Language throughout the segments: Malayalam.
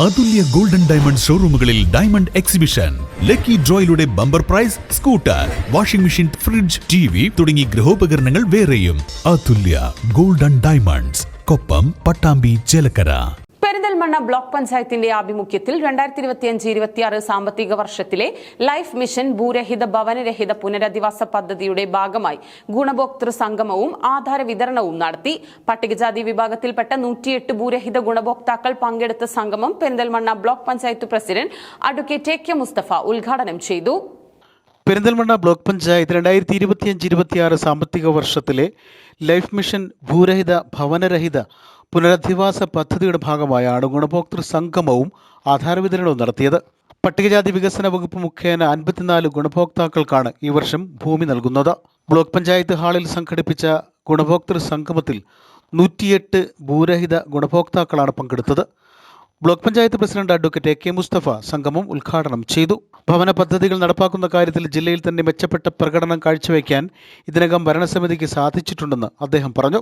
അതുല്യ ഗോൾഡൻ ഡയമണ്ട് ഷോറൂമുകളിൽ diamond exhibition. Lucky ഡ്രോയിലൂടെ bumper prize scooter washing machine fridge T V തുടങ്ങി ഗൃഹോപകരണങ്ങൾ വേറെയും. Athulya golden diamonds Koppam Pattambi Chelakkara. Block പഞ്ചായത്തിന്റെ ആഭിമുഖ്യത്തിൽ രണ്ടായിരത്തി ഇരുപത്തിയഞ്ച് ഇരുപത്തിയാറ് സാമ്പത്തിക വർഷത്തിലെ ലൈഫ് മിഷൻ ഭൂരഹിത ഭവനരഹിത പുനരധിവാസ പദ്ധതിയുടെ ഭാഗമായി ഗുണഭോക്തൃ സംഗമവും ആധാര വിതരണവും നടത്തി. പട്ടികജാതി വിഭാഗത്തിൽപ്പെട്ട നൂറ്റിയെട്ട് ഭൂരഹിത ഗുണഭോക്താക്കൾ പങ്കെടുത്ത സംഗമം Perinthalmanna block panchayat president advocate A K Musthafa ഉദ്ഘാടനം ചെയ്തു. പെരിന്തൽമണ്ണ ബ്ലോക്ക് പഞ്ചായത്ത് രണ്ടായിരത്തി ഇരുപത്തിയഞ്ച് ഇരുപത്തിയാറ് സാമ്പത്തിക വർഷത്തിലെ ലൈഫ് മിഷൻ ഭൂരഹിത ഭവനരഹിത പുനരധിവാസ പദ്ധതിയുടെ ഭാഗമായാണ് ഗുണഭോക്തൃ സംഗമവും ആധാര വിതരണവും നടത്തിയത്. പട്ടികജാതി വികസന വകുപ്പ് മുഖേന അൻപത്തിനാല് ഗുണഭോക്താക്കൾക്കാണ് ഈ വർഷം ഭൂമി നൽകുന്നത്. ബ്ലോക്ക് പഞ്ചായത്ത് ഹാളിൽ സംഘടിപ്പിച്ച ഗുണഭോക്തൃ സംഗമത്തിൽ നൂറ്റിയെട്ട് ഭൂരഹിത ഗുണഭോക്താക്കളാണ് പങ്കെടുത്തത്. Block panchayat president advocate A K Musthafa സംഗമം ഉദ്ഘാടനം ചെയ്തു. ഭവന പദ്ധതികൾ നടപ്പാക്കുന്ന കാര്യത്തിൽ ജില്ലയിൽ തന്നെ മെച്ചപ്പെട്ട പ്രകടനം കാഴ്ചവെക്കാൻ ഇതിനകം ഭരണസമിതിക്ക് സാധിച്ചിട്ടുണ്ടെന്ന് അദ്ദേഹം പറഞ്ഞു.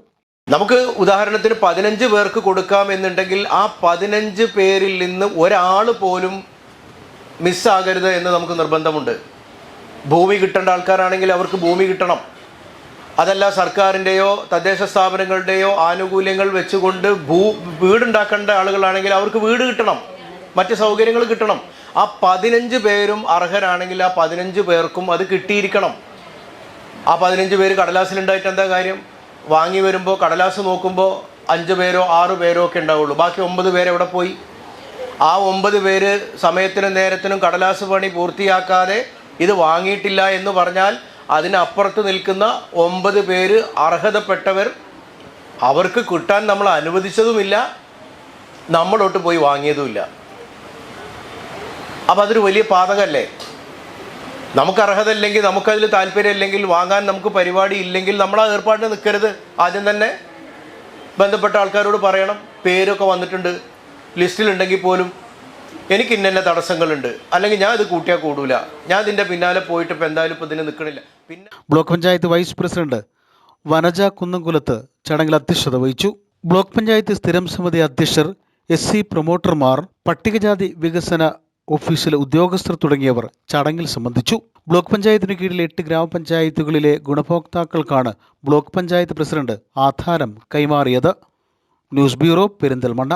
നമുക്ക് ഉദാഹരണത്തിന് പതിനഞ്ച് പേർക്ക് കൊടുക്കാം എന്നുണ്ടെങ്കിൽ ആ പതിനഞ്ച് പേരിൽ നിന്ന് ഒരാൾ പോലും മിസ്സാകരുത് എന്ന് നമുക്ക് നിർബന്ധമുണ്ട്. ഭൂമി കിട്ടേണ്ട ആൾക്കാരാണെങ്കിൽ അവർക്ക് ഭൂമി കിട്ടണം. അതല്ല സർക്കാരിന്റെയോ തദ്ദേശ സ്ഥാപനങ്ങളുടെയോ ആനുകൂല്യങ്ങൾ വെച്ചുകൊണ്ട് ഭൂ വീടുണ്ടാക്കേണ്ട ആളുകളാണെങ്കിൽ അവർക്ക് വീട് കിട്ടണം. മറ്റ് സൗകര്യങ്ങൾ കിട്ടണം. ആ പതിനഞ്ച് പേരും അർഹരാണെങ്കിൽ ആ പതിനഞ്ച് പേർക്കും അത് കിട്ടിയിരിക്കണം. ആ പതിനഞ്ച് പേര് കടലാസിലുണ്ടായിട്ട് എന്താ കാര്യം? വാങ്ങി വരുമ്പോൾ കടലാസ് നോക്കുമ്പോൾ അഞ്ച് പേരോ ആറ് പേരോ ഒക്കെ ഉണ്ടാവുള്ളൂ. ബാക്കി ഒമ്പത് പേര് എവിടെ പോയി? ആ ഒമ്പത് പേര് സമയത്തിനും നേരത്തിനും കടലാസ് പണി പൂർത്തിയാക്കാതെ ഇത് വാങ്ങിയിട്ടില്ല എന്ന് പറഞ്ഞാൽ അതിനപ്പുറത്ത് നിൽക്കുന്ന ഒമ്പത് പേര് അർഹതപ്പെട്ടവർ അവർക്ക് കിട്ടാൻ നമ്മൾ അനുവദിച്ചതുമില്ല നമ്മളോട്ട് പോയി വാങ്ങിയതുമില്ല. അപ്പം അതൊരു വലിയ പാതകല്ലേ? നമുക്ക് അർഹത ഇല്ലെങ്കിൽ നമുക്കതിൽ താല്പര്യം ഇല്ലെങ്കിൽ വാങ്ങാൻ നമുക്ക് പരിപാടി ഇല്ലെങ്കിൽ നമ്മൾ ആ ഏർപ്പാടിന് നിൽക്കരുത്. ആദ്യം തന്നെ ബന്ധപ്പെട്ട ആൾക്കാരോട് പറയണം. പേരൊക്കെ വന്നിട്ടുണ്ട്. ലിസ്റ്റിലുണ്ടെങ്കിൽ പോലും എനിക്ക് ഇന്ന തടസ്സങ്ങളുണ്ട്. അല്ലെങ്കിൽ ഞാൻ ഇത് കൂട്ടിയാൽ കൂടൂല. ഞാൻ ഇതിന്റെ പിന്നാലെ പോയിട്ട് ഇപ്പം എന്തായാലും ഇപ്പം ഇതിന് നിൽക്കണില്ല. പിന്നെ block panchayat vice president Vanaja കുന്നംകുലത്ത് ചടങ്ങിൽ അധ്യക്ഷത വഹിച്ചു. ബ്ലോക്ക് പഞ്ചായത്ത് സ്ഥിരം സമിതി അധ്യക്ഷർ എസ് സി പ്രൊമോട്ടർമാർ പട്ടികജാതി വികസന ഓഫീസിലെ ഉദ്യോഗസ്ഥർ തുടങ്ങിയവർ ചടങ്ങിൽ സംബന്ധിച്ചു. ബ്ലോക്ക് പഞ്ചായത്തിന് കീഴിലെ എട്ട് ഗ്രാമപഞ്ചായത്തുകളിലെ ഗുണഭോക്താക്കൾക്കാണ് ബ്ലോക്ക് പഞ്ചായത്ത് പ്രസിഡന്റ് ആധാരം കൈമാറിയത്. News bureau Perinthalmanna.